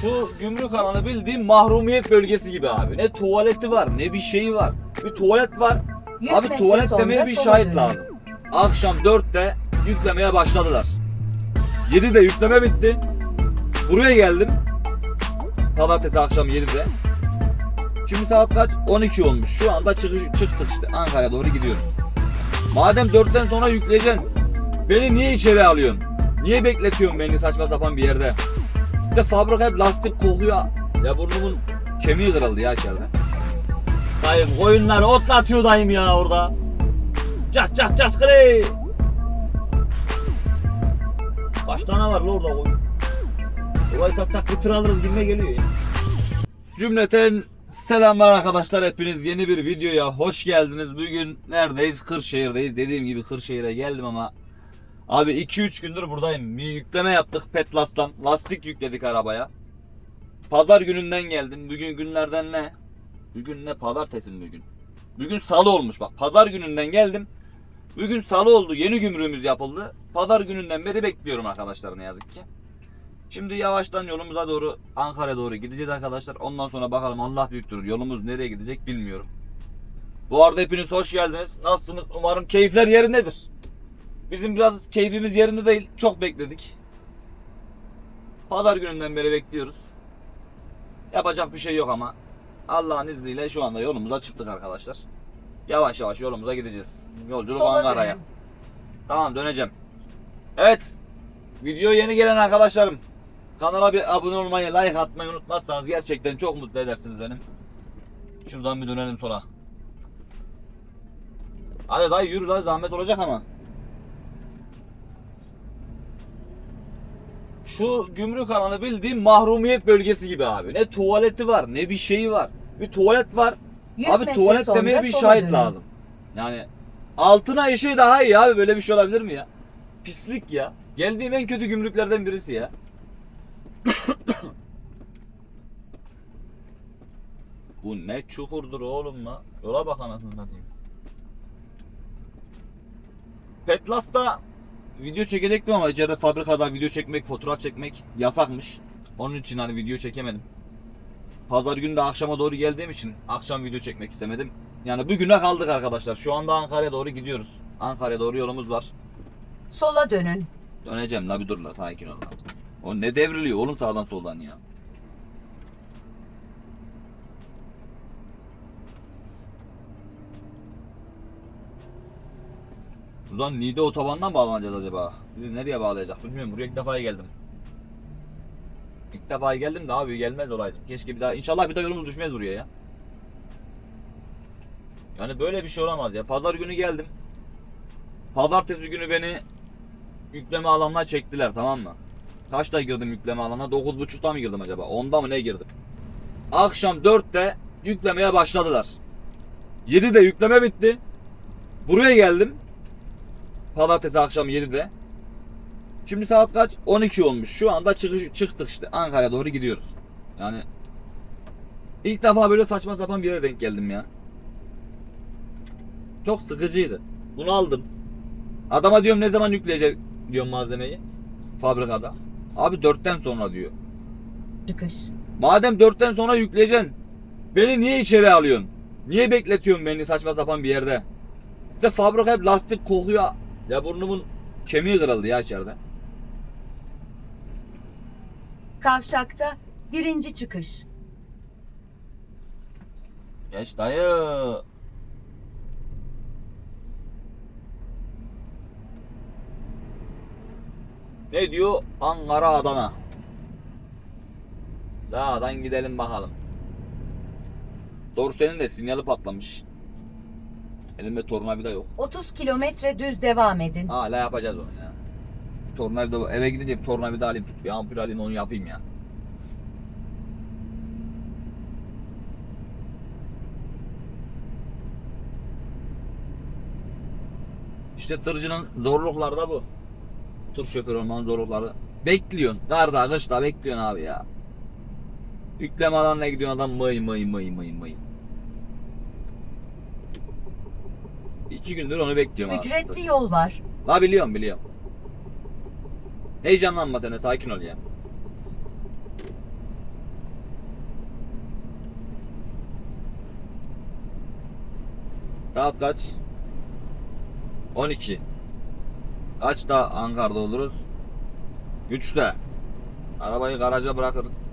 Şu gümrük alanı bildiğim mahrumiyet bölgesi gibi abi. Ne tuvaleti var ne bir şeyi var. Bir tuvalet var. Abi tuvalet demeye bir şahit dönün. lazım. Akşam 4'te yüklemeye başladılar. 7'de yükleme bitti. Buraya geldim. Pazartesi akşam 7'de. Şimdi saat kaç? 12 olmuş. Şu anda çıkış, çıktık işte. Ankara'ya doğru gidiyoruz. Madem 4'ten sonra yükleyeceksin. Beni niye içeri alıyorsun? Niye bekletiyorsun beni saçma sapan bir yerde? De fabrika hep lastik kokuyor. Ya burnumun kemiği kırıldı ya içeride. Dayım koyunları otlatıyor dayım ya orada. Cas cas cas kırı. Kaç tane var la orada koyun? Olay tak tak fıtır alırız gibime geliyor ya. Cümleten selamlar arkadaşlar hepiniz yeni bir videoya hoş geldiniz. Bugün neredeyiz? Kırşehir'deyiz. Dediğim gibi Kırşehir'e geldim ama Abi 2-3 gündür buradayım. Bir yükleme yaptık Petlas'tan. Lastik yükledik arabaya. Pazar gününden geldim. Bugün günlerden ne? Bugün ne? Pazartesi mi bugün? Bugün salı olmuş bak. Pazar gününden geldim. Bugün salı oldu. Yeni gümrüğümüz yapıldı. Pazar gününden beri bekliyorum arkadaşlar ne yazık ki. Şimdi yavaştan yolumuza doğru Ankara'ya doğru gideceğiz arkadaşlar. Ondan sonra bakalım Allah büyüktür. Yolumuz nereye gidecek bilmiyorum. Bu arada hepiniz hoş geldiniz. Nasılsınız? Umarım keyifler yerindedir. Bizim biraz keyfimiz yerinde değil. Çok bekledik. Pazar gününden beri bekliyoruz. Yapacak bir şey yok ama Allah'ın izniyle şu anda yolumuza çıktık arkadaşlar. Yavaş yavaş yolumuza gideceğiz. Yolculuk Sola Ankara'ya. dönün. Tamam döneceğim. Evet. Video yeni gelen arkadaşlarım. Kanala bir abone olmayı, like atmayı unutmazsanız gerçekten çok mutlu edersiniz benim. Şuradan bir dönelim sonra. Hadi dayı yürü lan zahmet olacak ama. Şu gümrük alanı bildiğim mahrumiyet bölgesi gibi abi. Ne tuvaleti var ne bir şeyi var. Bir tuvalet var. Abi tuvalet demeye bir şahit dönün. lazım. Yani altına işi daha iyi abi böyle bir şey olabilir mi ya? Pislik ya. Geldiğim en kötü gümrüklerden birisi ya. Bu ne çukurdur oğlum la. Yola bak anasını satayım. Petlas'ta video çekecektim ama içeride fabrikada video çekmek, fotoğraf çekmek yasakmış. Onun için hani video çekemedim. Pazar günü de akşama doğru geldiğim için akşam video çekmek istemedim. Yani bugüne kaldık arkadaşlar. Şu anda Ankara'ya doğru gidiyoruz. Ankara'ya doğru yolumuz var. Sola dönün. Döneceğim la bir dur la sakin ol la. O ne devriliyor oğlum sağdan soldan ya. Şuradan Niğde otobandan bağlanacağız acaba? Bizi nereye bağlayacak bilmiyorum. Buraya ilk defa geldim. İlk defa geldim de abi gelmez olaydım. Keşke bir daha inşallah bir daha yolumuz düşmez buraya ya. Yani böyle bir şey olamaz ya. Pazar günü geldim. Pazartesi günü beni yükleme alanına çektiler tamam mı? Kaçta girdim yükleme alanına? 9.30'da mı girdim acaba? 10'da mı ne girdim? Akşam 4'te yüklemeye başladılar. 7'de yükleme bitti. Buraya geldim. Pazartesi akşam 7'de. Şimdi saat kaç? 12 olmuş. Şu anda çıkış, çıktık işte. Ankara'ya doğru gidiyoruz. Yani ilk defa böyle saçma sapan bir yere denk geldim ya. Çok sıkıcıydı. Bunu aldım. Adama diyorum ne zaman yükleyecek diyorum malzemeyi. Fabrikada. Abi 4'ten sonra diyor. Çıkış. Madem 4'ten sonra yükleyeceksin. Beni niye içeri alıyorsun? Niye bekletiyorsun beni saçma sapan bir yerde? Bir de fabrika hep lastik kokuyor. Ya burnumun kemiği kırıldı ya içeride. Kavşakta birinci çıkış. Geç dayı. Ne diyor? Ankara Adana. Sağdan gidelim bakalım. Dorsenin de sinyali patlamış. Elimde tornavida yok. 30 kilometre düz devam edin. Hala yapacağız onu ya. Tornavida eve gidince bir tornavida alayım. Bir ampul alayım onu yapayım ya. İşte tırcının zorlukları da bu. Tır şoförü olmanın zorlukları. Bekliyorsun. Karda, kışta bekliyorsun abi ya. Yükleme alanına gidiyorsun adam mıy mıy mıy mıy mıy. İki gündür onu bekliyorum. Ücretli yol var. Ha biliyorum biliyorum. Heyecanlanma sen de sakin ol ya. Saat kaç? 12. Kaçta Ankara'da oluruz? 3'te. Arabayı garaja bırakırız.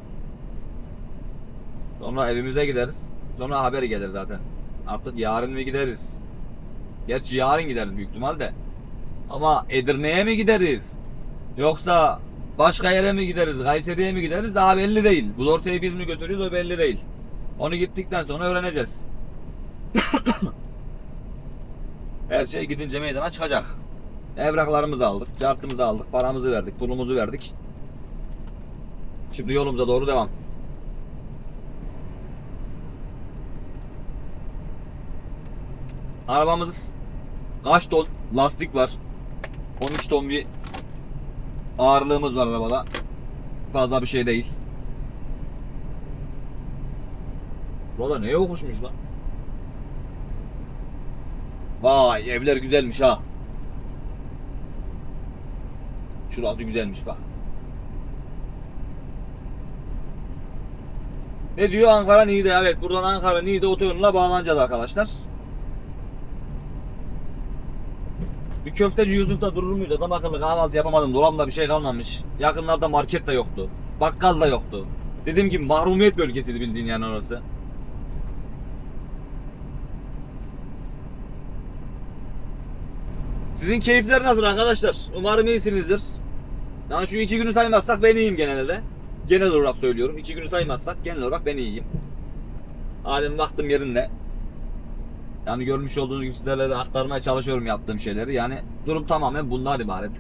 Sonra evimize gideriz. Sonra haber gelir zaten. Artık yarın mı gideriz? Gerçi yarın gideriz büyük ihtimalle. Ama Edirne'ye mi gideriz? Yoksa başka yere mi gideriz? Kayseri'ye mi gideriz? Daha belli değil. Bu dorsayı biz mi götürüyoruz o belli değil. Onu gittikten sonra öğreneceğiz. Her şey gidince meydana çıkacak. Evraklarımızı aldık, cartımızı aldık, paramızı verdik, pulumuzu verdik. Şimdi yolumuza doğru devam. Arabamız kaç ton lastik var? 13 ton bir ağırlığımız var arabada. Fazla bir şey değil. Burada ne yokuşmuş lan? Vay evler güzelmiş ha. Şurası güzelmiş bak. Ne diyor Ankara Niğde? Evet buradan Ankara Niğde otoyoluna bağlanacağız arkadaşlar. Bir köfteci Yusuf'ta durur muyuz? Adam akıllı kahvaltı yapamadım. Dolabımda bir şey kalmamış. Yakınlarda market de yoktu. Bakkal da yoktu. Dediğim gibi mahrumiyet bölgesiydi bildiğin yani orası. Sizin keyifler nasıl arkadaşlar? Umarım iyisinizdir. Yani şu iki günü saymazsak ben iyiyim genelde. Genel olarak söylüyorum. İki günü saymazsak genel olarak ben iyiyim. Halim vaktim yerinde. Yani görmüş olduğunuz gibi sizlerle de aktarmaya çalışıyorum yaptığım şeyleri. Yani durum tamamen bundan ibaret.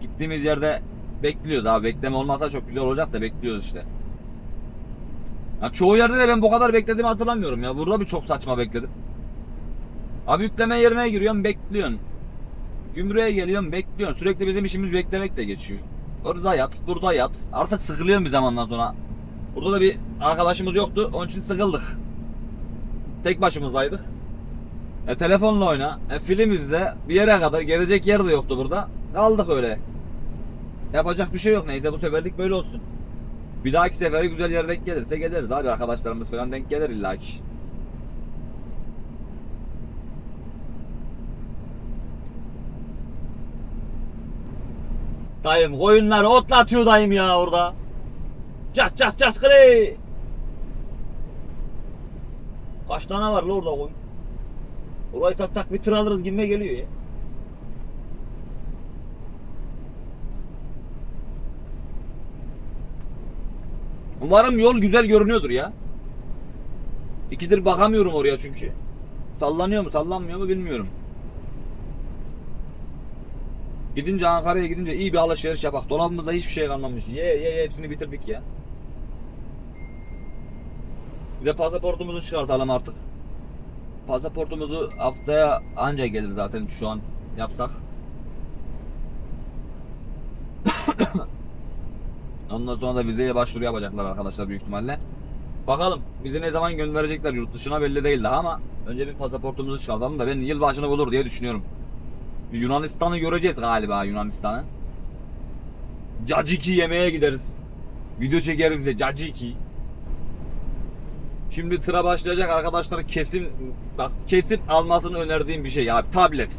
Gittiğimiz yerde bekliyoruz abi. Bekleme olmasa çok güzel olacak da bekliyoruz işte. Ya çoğu yerde de ben bu kadar beklediğimi hatırlamıyorum ya. Burada bir çok saçma bekledim. Abi yükleme yerine giriyorsun bekliyorsun. Gümrüğe geliyorsun bekliyorsun. Sürekli bizim işimiz beklemek de geçiyor. Orada yat, burada yat. Artık sıkılıyorum bir zamandan sonra. Burada da bir arkadaşımız yoktu. Onun için sıkıldık. Tek başımızdaydık. E telefonla oyna, e film izle. Bir yere kadar gelecek yer de yoktu burada. Kaldık öyle. Yapacak bir şey yok. Neyse bu seferlik böyle olsun. Bir dahaki sefere güzel yer denk gelirse geliriz abi. Arkadaşlarımız falan denk gelir illaki. Dayım koyunları otlatıyor dayım ya orada. Cas cas cas kırı. Kaç tane var la orada koyun? Orayı tak tak bir tır alırız gibime geliyor ya. Umarım yol güzel görünüyordur ya. İkidir bakamıyorum oraya çünkü. Sallanıyor mu sallanmıyor mu bilmiyorum. Gidince Ankara'ya gidince iyi bir alışveriş yapak. Dolabımızda hiçbir şey kalmamış. Ye ye ye hepsini bitirdik ya. Bir de pasaportumuzu çıkartalım artık. Pasaportumuzu haftaya anca gelir zaten şu an yapsak. Ondan sonra da vizeye başvuru yapacaklar arkadaşlar büyük ihtimalle. Bakalım bizi ne zaman gönderecekler yurt dışına belli değil daha ama önce bir pasaportumuzu çıkartalım da ben yılbaşını bulur diye düşünüyorum. Yunanistan'ı göreceğiz galiba Yunanistan'ı. Caciki yemeğe gideriz. Video çekeriz bize Caciki. Şimdi tıra başlayacak arkadaşlar kesin bak kesin almasını önerdiğim bir şey abi tablet.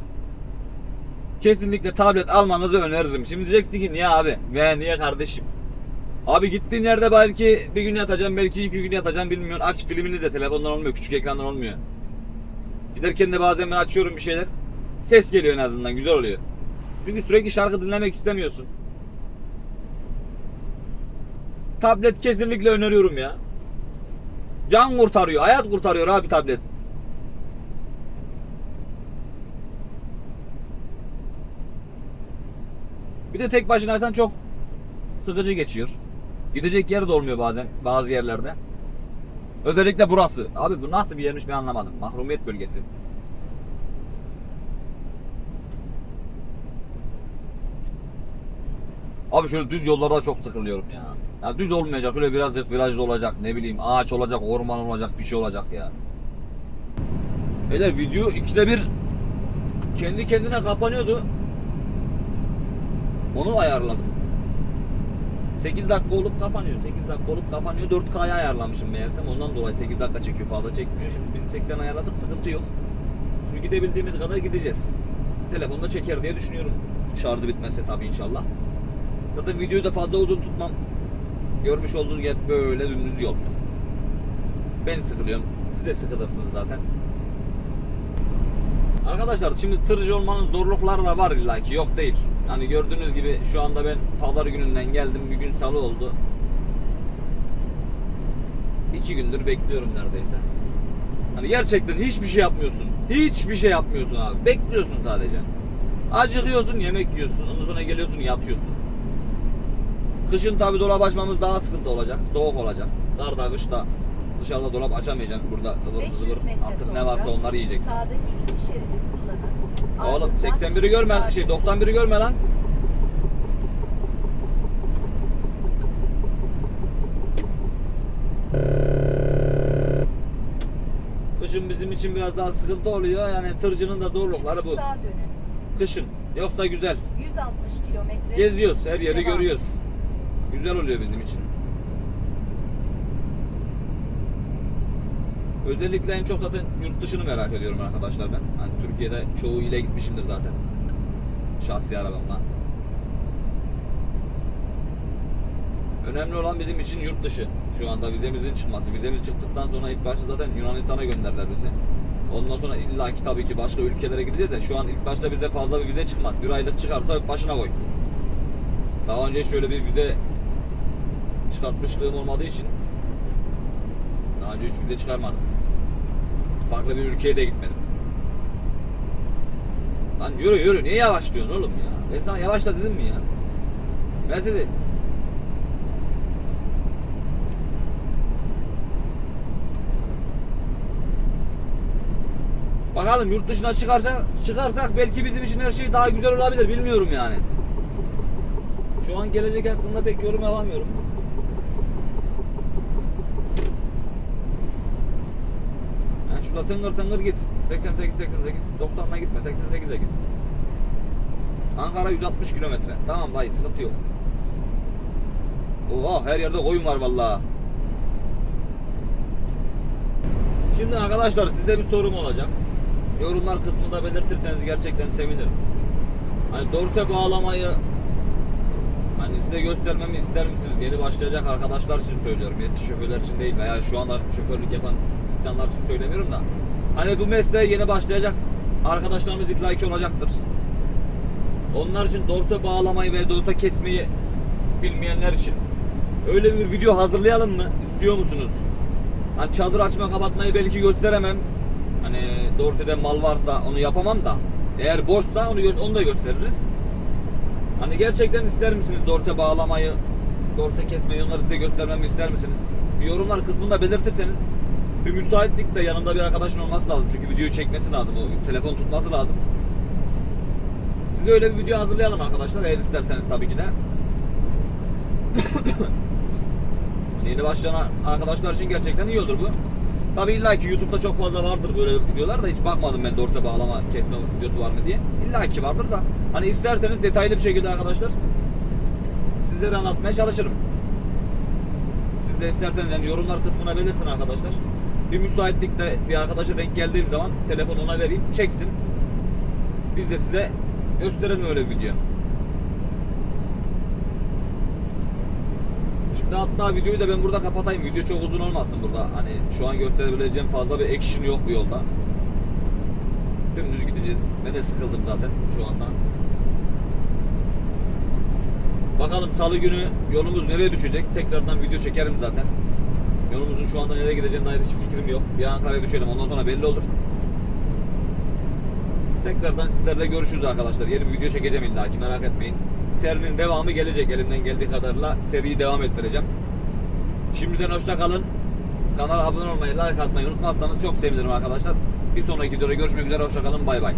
Kesinlikle tablet almanızı öneririm. Şimdi diyeceksin ki niye abi? Veya niye kardeşim? Abi gittiğin yerde belki bir gün yatacağım belki iki gün yatacağım bilmiyorsun. Aç filmini de telefondan olmuyor küçük ekrandan olmuyor. Giderken de bazen ben açıyorum bir şeyler. Ses geliyor en azından güzel oluyor. Çünkü sürekli şarkı dinlemek istemiyorsun. Tablet kesinlikle öneriyorum ya. Can kurtarıyor, hayat kurtarıyor abi tablet. Bir de tek başınaysan çok sıkıcı geçiyor. Gidecek yer de olmuyor bazen bazı yerlerde. Özellikle burası. Abi bu nasıl bir yermiş ben anlamadım. Mahrumiyet bölgesi. Abi şöyle düz yollarda çok sıkılıyorum ya. Ya düz olmayacak şöyle biraz virajlı olacak ne bileyim ağaç olacak orman olacak bir şey olacak ya. Beyler video ikide bir kendi kendine kapanıyordu. Onu ayarladım. 8 dakika olup kapanıyor. 8 dakika olup kapanıyor. 4K'ya ayarlamışım meğersem. Ondan dolayı 8 dakika çekiyor fazla çekmiyor. Şimdi 1080 ayarladık sıkıntı yok. gidebildiğimiz kadar gideceğiz. Telefonda çeker diye düşünüyorum. Şarjı bitmezse tabii inşallah. Zaten videoyu da fazla uzun tutmam. Görmüş olduğunuz gibi böyle dümdüz yol. Ben sıkılıyorum. Siz de sıkılırsınız zaten. Arkadaşlar şimdi tırcı olmanın zorlukları da var illaki yok değil. Hani gördüğünüz gibi şu anda ben pazar gününden geldim bir gün salı oldu. İki gündür bekliyorum neredeyse. Hani gerçekten hiçbir şey yapmıyorsun. Hiçbir şey yapmıyorsun abi. Bekliyorsun sadece. Acıkıyorsun, yemek yiyorsun. Ondan sonra geliyorsun, yatıyorsun. Kışın tabi dolap açmamız daha sıkıntı olacak. Soğuk olacak. Karda, kışta dışarıda dolap açamayacaksın. Burada ıvır 500 zıvır artık ne varsa onları yiyeceksin. Sağdaki iki şeridi kullanın. Oğlum Ardından 81'i görme, sağ şey dönün. 91'i görme lan. Kışın bizim için biraz daha sıkıntı oluyor. Yani tırcının da zorlukları bu. Kışın. Yoksa güzel. 160 kilometre. Geziyoruz, her yeri Devam. görüyoruz. Güzel oluyor bizim için. Özellikle en çok zaten yurt dışını merak ediyorum arkadaşlar ben. Hani Türkiye'de çoğu ile gitmişimdir zaten. Şahsi arabamla. Önemli olan bizim için yurt dışı. Şu anda vizemizin çıkması. Vizemiz çıktıktan sonra ilk başta zaten Yunanistan'a gönderdiler bizi. Ondan sonra illaki tabii ki başka ülkelere gideceğiz de şu an ilk başta bize fazla bir vize çıkmaz. Bir aylık çıkarsa başına koy. Daha önce şöyle bir vize çıkartmışlığım olmadığı için daha önce hiç vize çıkarmadım. Farklı bir ülkeye de gitmedim. Lan yürü yürü niye yavaşlıyorsun oğlum ya? Ben sana yavaşla dedim mi ya? Mercedes. Bakalım yurt dışına çıkarsak, çıkarsak belki bizim için her şey daha güzel olabilir bilmiyorum yani. Şu an gelecek hakkında pek yorum yapamıyorum. Şurada tıngır tıngır git. 88 88 90'la gitme 88'e git. Ankara 160 kilometre. Tamam dayı sıkıntı yok. Oha her yerde koyun var vallahi. Şimdi arkadaşlar size bir sorum olacak. Yorumlar kısmında belirtirseniz gerçekten sevinirim. Hani dorse bağlamayı hani size göstermemi ister misiniz? Yeni başlayacak arkadaşlar için söylüyorum. Eski şoförler için değil veya şu anda şoförlük yapan insanlar için söylemiyorum da. Hani bu mesleğe yeni başlayacak arkadaşlarımız illaki olacaktır. Onlar için dorse bağlamayı ve dorse kesmeyi bilmeyenler için öyle bir video hazırlayalım mı? İstiyor musunuz? Hani çadır açma kapatmayı belki gösteremem. Hani Dorse'de mal varsa onu yapamam da. Eğer boşsa onu onu da gösteririz. Hani gerçekten ister misiniz Dorse bağlamayı, Dorse kesmeyi onları size göstermemi ister misiniz? Yorumlar kısmında belirtirseniz bir müsaitlik de yanımda bir arkadaşın olması lazım. Çünkü videoyu çekmesi lazım. O telefon tutması lazım. Size öyle bir video hazırlayalım arkadaşlar eğer isterseniz tabii ki de. Yeni başlayan arkadaşlar için gerçekten iyi olur bu. Tabi illa ki YouTube'da çok fazla vardır böyle videolar da hiç bakmadım ben dorse bağlama kesme videosu var mı diye. İlla ki vardır da hani isterseniz detaylı bir şekilde arkadaşlar sizlere anlatmaya çalışırım. Siz de isterseniz yani yorumlar kısmına belirtin arkadaşlar. Bir müsaitlikte bir arkadaşa denk geldiğim zaman telefonu ona vereyim çeksin. Biz de size gösterelim öyle bir video. Şimdi hatta videoyu da ben burada kapatayım. Video çok uzun olmasın burada. Hani şu an gösterebileceğim fazla bir action yok bu yolda. Dümdüz gideceğiz. Ben de sıkıldım zaten şu anda. Bakalım salı günü yolumuz nereye düşecek? Tekrardan video çekerim zaten. Yolumuzun şu anda nereye gideceğine dair hiçbir fikrim yok. Bir Ankara'ya düşelim ondan sonra belli olur. Tekrardan sizlerle görüşürüz arkadaşlar. Yeni bir video çekeceğim illa ki merak etmeyin. Serinin devamı gelecek elimden geldiği kadarıyla seriyi devam ettireceğim. Şimdiden hoşça kalın. Kanala abone olmayı, like atmayı unutmazsanız çok sevinirim arkadaşlar. Bir sonraki videoda görüşmek üzere hoşça kalın. Bay bay.